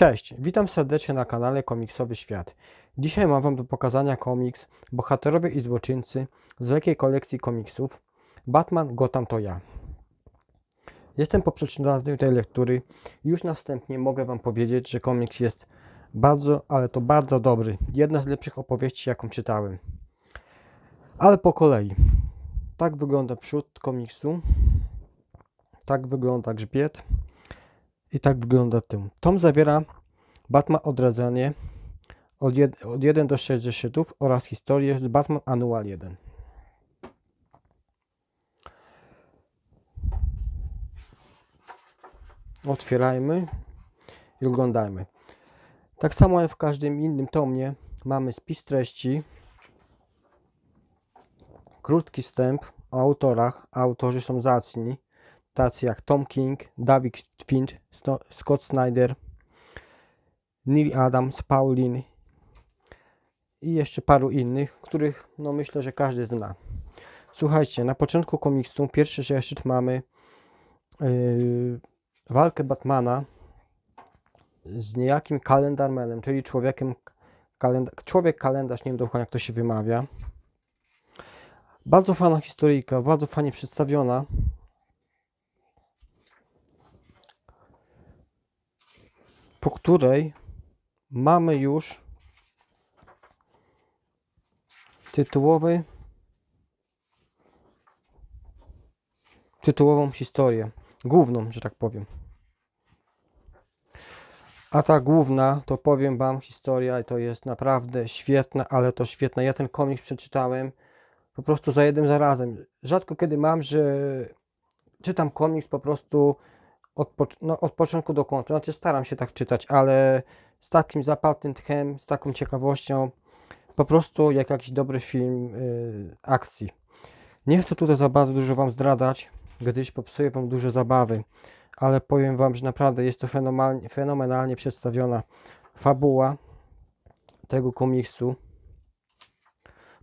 Cześć, witam serdecznie na kanale Komiksowy Świat. Dzisiaj mam Wam do pokazania komiks Bohaterowie i Złoczyńcy z wielkiej kolekcji komiksów Batman Gotham to ja. Jestem po przeczytaniu tej lektury już na wstępnie mogę Wam powiedzieć, że komiks jest bardzo, ale to bardzo dobry. Jedna z lepszych opowieści, jaką czytałem. Ale po kolei. Tak wygląda przód komiksu. Tak wygląda grzbiet. I tak wygląda tył. Tom zawiera Batman Odradzanie od, jed, od 1 do 6 zeszytów oraz historię z Batman Annual 1. Otwierajmy i oglądajmy. Tak samo jak w każdym innym tomie mamy spis treści, krótki wstęp o autorach. Autorzy są zacni, jak Tom King, David Finch, Scott Snyder, Neil Adams, Pauline i jeszcze paru innych, których no myślę, że każdy zna. Słuchajcie, na początku komiksu pierwszy zeszyt mamy yy, walkę Batmana z niejakim kalendarmenem, czyli człowiekiem kalenda- człowiek kalendarz, nie wiem dokładnie jak to się wymawia. Bardzo fajna historyjka, bardzo fajnie przedstawiona. Po której mamy już tytułowy tytułową historię, główną, że tak powiem. A ta główna, to powiem Wam, historia to jest naprawdę świetna, ale to świetna. Ja ten komiks przeczytałem po prostu za jednym zarazem. Rzadko kiedy mam, że czytam komiks po prostu od, no, od początku do końca. Znaczy staram się tak czytać, ale z takim zapartym tchem, z taką ciekawością, po prostu jak jakiś dobry film y, akcji. Nie chcę tutaj za bardzo dużo Wam zdradzać, gdyż popsuję Wam dużo zabawy, ale powiem Wam, że naprawdę jest to fenomenalnie, fenomenalnie przedstawiona fabuła tego komiksu.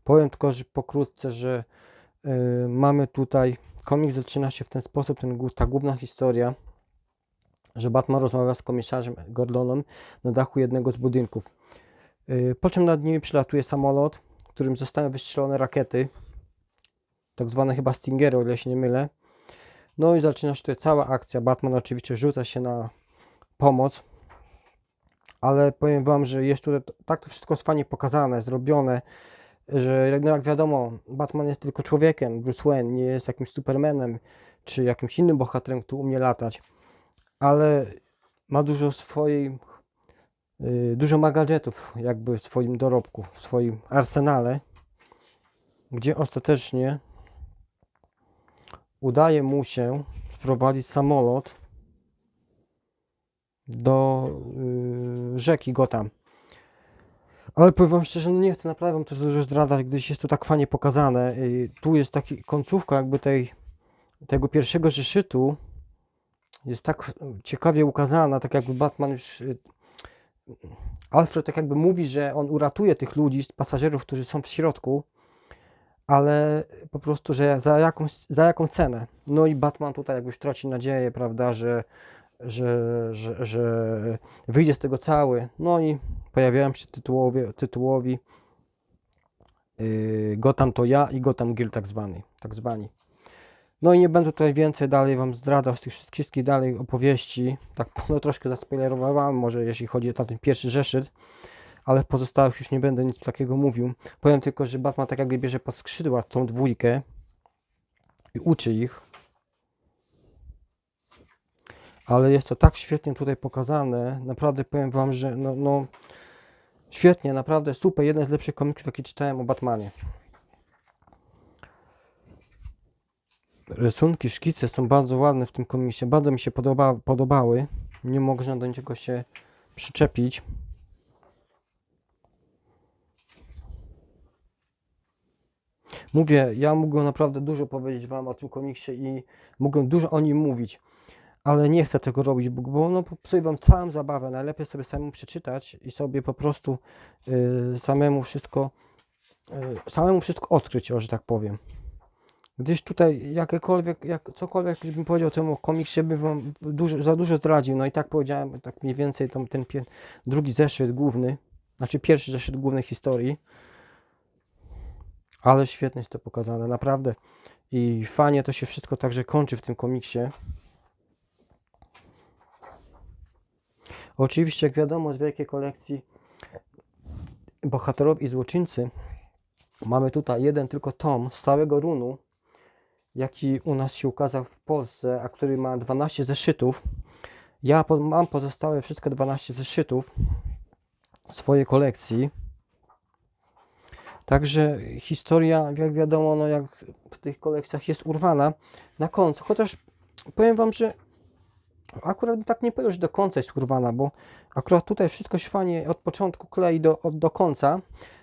Powiem tylko, że pokrótce, że y, mamy tutaj, komiks zaczyna się w ten sposób, ten, ta główna historia, że Batman rozmawia z komisarzem Gordonem na dachu jednego z budynków. Yy, Po czym nad nimi przylatuje samolot, którym zostają wystrzelone rakiety, tak zwane chyba Stingery, o ile się nie mylę. No i zaczyna się tutaj cała akcja. Batman oczywiście rzuca się na pomoc, ale powiem Wam, że jest tutaj tak to wszystko jest fajnie pokazane, zrobione, że no jak wiadomo, Batman jest tylko człowiekiem, Bruce Wayne nie jest jakimś Supermanem czy jakimś innym bohaterem, który umie latać ale ma dużo swojej, y, dużo ma gadżetów jakby w swoim dorobku, w swoim arsenale, gdzie ostatecznie udaje mu się wprowadzić samolot do y, rzeki Gotham. Ale powiem wam szczerze, no nie chcę naprawdę też dużo zdradzać, gdyż jest to tak fajnie pokazane. Y, Tu jest taki końcówka jakby tej, tego pierwszego zeszytu, jest tak ciekawie ukazana, tak jakby Batman już. y, Alfred tak jakby mówi, że on uratuje tych ludzi, pasażerów, którzy są w środku, ale po prostu, że za, jakąś, za jaką cenę. No i Batman tutaj jakby już traci nadzieję, prawda, że, że, że, że wyjdzie z tego cały. No i pojawiają się tytułowi, tytułowi yy, Gotham to ja i Gotham Girl tak zwany, tak zwani. No i nie będę tutaj więcej dalej Wam zdradzał z tych wszystkich dalej opowieści. Tak no troszkę zaspoilerowałem może jeśli chodzi o ten pierwszy zeszyt, ale pozostałych już nie będę nic takiego mówił. Powiem tylko, że Batman tak jakby bierze pod skrzydła tą dwójkę i uczy ich. Ale jest to tak świetnie tutaj pokazane. Naprawdę powiem Wam, że no, no świetnie, naprawdę super. Jeden z lepszych komiksów, jakie czytałem o Batmanie. Rysunki, szkice są bardzo ładne w tym komiksie. Bardzo mi się podoba, podobały. Nie można do niczego się przyczepić. Mówię, ja mógłbym naprawdę dużo powiedzieć Wam o tym komiksie i mógłbym dużo o nim mówić, ale nie chcę tego robić, bo, bo no, popsuję Wam całą zabawę. Najlepiej sobie samemu przeczytać i sobie po prostu y, samemu wszystko y, samemu wszystko odkryć, o, że tak powiem. Gdyż tutaj jakiekolwiek, jak, cokolwiek bym powiedział temu komiksie, bym wam dużo, za dużo zdradził. No i tak powiedziałem, tak mniej więcej tą, ten pier, drugi zeszyt główny, znaczy pierwszy zeszyt głównej historii. Ale świetnie jest to pokazane, naprawdę. I fajnie to się wszystko także kończy w tym komiksie. Oczywiście, jak wiadomo, z wielkiej kolekcji bohaterowie i złoczyńcy mamy tutaj jeden tylko tom z całego runu, jaki u nas się ukazał w Polsce, a który ma 12 zeszytów. Ja mam pozostałe wszystkie 12 zeszytów swojej kolekcji. Także historia, jak wiadomo, no jak w tych kolekcjach jest urwana na końcu. Chociaż powiem Wam, że akurat tak nie powiem, że do końca jest urwana, bo akurat tutaj wszystko się fajnie od początku klei do, od, do końca,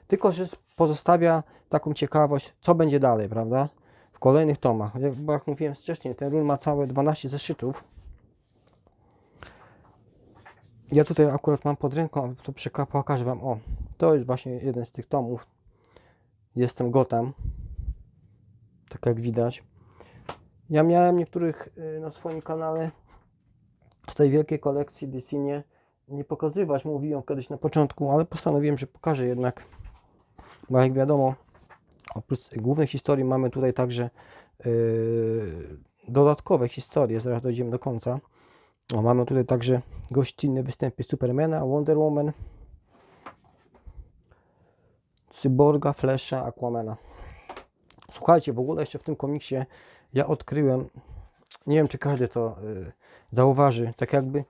tylko że pozostawia taką ciekawość, co będzie dalej, prawda? W kolejnych tomach. Jak, bo jak mówiłem wcześniej, ten run ma całe 12 zeszytów. Ja tutaj akurat mam pod ręką, to przeka- pokażę Wam. O, to jest właśnie jeden z tych tomów. Jestem Gotham. Tak jak widać. Ja miałem niektórych y, na swoim kanale z tej wielkiej kolekcji DC nie, nie pokazywać. Mówiłem kiedyś na początku, ale postanowiłem, że pokażę jednak. Bo jak wiadomo, oprócz głównej historii mamy tutaj także y, dodatkowe historie. Zaraz dojdziemy do końca. O, mamy tutaj także gościnne występy Supermana, Wonder Woman, Cyborga, Flasha, Aquamana. Słuchajcie, w ogóle jeszcze w tym komiksie ja odkryłem, nie wiem czy każdy to y, zauważy, tak jakby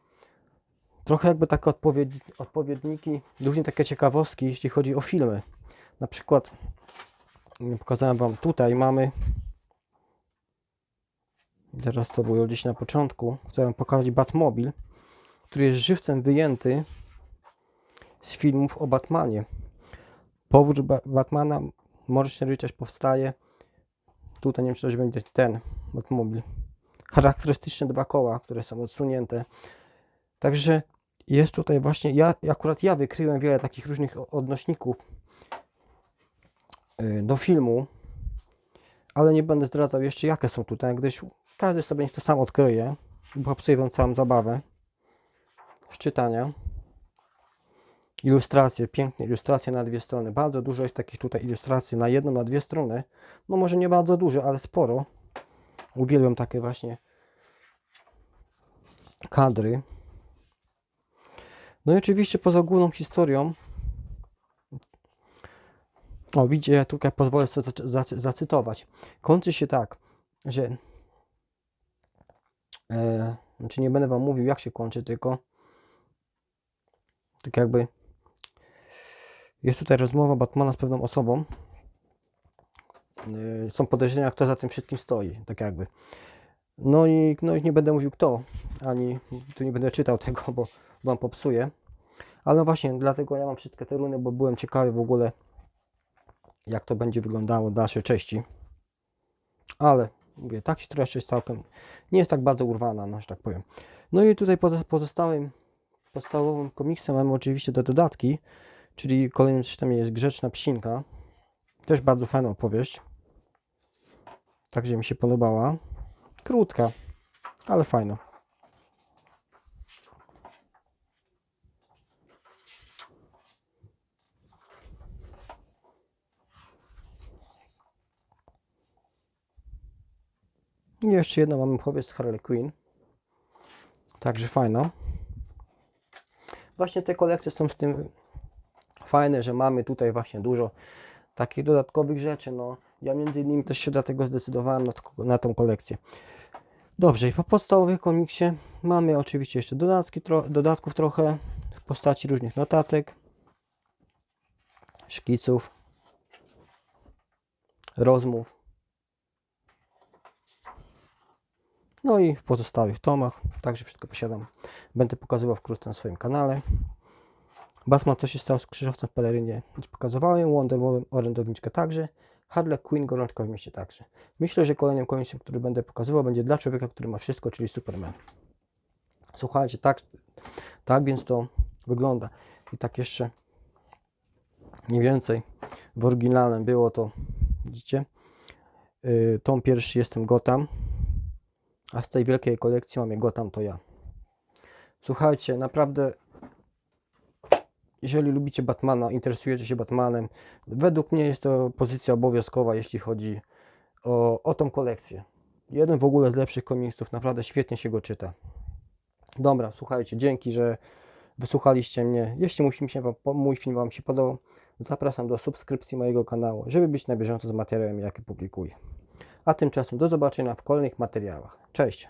trochę jakby takie odpowiedni, odpowiedniki, różnie takie ciekawostki, jeśli chodzi o filmy. Na przykład pokazałem Wam tutaj mamy. Teraz to było gdzieś na początku. Chciałem pokazać Batmobil który jest żywcem wyjęty z filmów o Batmanie. Powrót ba Batmana Mroczny Rycerz powstaje. Tutaj nie wiem czy to będzie ten Batmobil. Charakterystyczne dwa koła, które są odsunięte. Także jest tutaj właśnie, ja akurat ja wykryłem wiele takich różnych odnośników do filmu, ale nie będę zdradzał jeszcze jakie są tutaj, gdyż każdy sobie niech to sam odkryje, bo popsuję wam całą zabawę z czytania. Ilustracje, piękne ilustracje na dwie strony. Bardzo dużo jest takich tutaj ilustracji na jedną, na dwie strony. No może nie bardzo dużo, ale sporo. Uwielbiam takie właśnie kadry. No i oczywiście poza główną historią o, widzicie, ja tutaj pozwolę sobie zacy- zacy- zacytować. Kończy się tak, że e, znaczy nie będę wam mówił jak się kończy, tylko tak jakby jest tutaj rozmowa Batmana z pewną osobą. E, są podejrzenia, kto za tym wszystkim stoi, tak jakby. No i no nie będę mówił kto, ani tu nie będę czytał tego, bo wam popsuję. Ale no właśnie, dlatego ja mam wszystkie te runy, bo byłem ciekawy w ogóle jak to będzie wyglądało w dalszej części. Ale mówię, tak się troszkę jest całkiem, nie jest tak bardzo urwana, no, że tak powiem. No i tutaj pozostałym podstawowym komiksem mamy oczywiście te dodatki, czyli kolejnym systemie jest Grzeczna Psinka. Też bardzo fajna opowieść. Także mi się podobała. Krótka, ale fajna. I jeszcze jedną mamy opowieść z Harley Quinn. Także fajna. Właśnie te kolekcje są z tym fajne, że mamy tutaj właśnie dużo takich dodatkowych rzeczy. No, ja między innymi też się dlatego zdecydowałem na, tko- na tą kolekcję. Dobrze, i po podstawowym komiksie mamy oczywiście jeszcze dodatki, tro, dodatków trochę w postaci różnych notatek, szkiców, rozmów. No i w pozostałych tomach, także wszystko posiadam. Będę pokazywał wkrótce na swoim kanale. Batman, co się stało z krzyżowcem w pelerynie, pokazywałem. Wonder Woman, także. Harley Quinn, gorączka w mieście także. Myślę, że kolejnym komiksem, który będę pokazywał, będzie dla człowieka, który ma wszystko, czyli Superman. Słuchajcie, tak, tak więc to wygląda. I tak jeszcze mniej więcej w oryginalnym było to, widzicie? y, tom pierwszy jestem Gotham, a z tej wielkiej kolekcji mamy Gotham to ja. Słuchajcie, naprawdę jeżeli lubicie Batmana, interesujecie się Batmanem, według mnie jest to pozycja obowiązkowa, jeśli chodzi o, o tą kolekcję. Jeden w ogóle z lepszych komiksów, naprawdę świetnie się go czyta. Dobra, słuchajcie, dzięki, że wysłuchaliście mnie. Jeśli mój film, się wam, mój film Wam się podobał, zapraszam do subskrypcji mojego kanału, żeby być na bieżąco z materiałem, jaki publikuję. A tymczasem do zobaczenia w kolejnych materiałach. Cześć!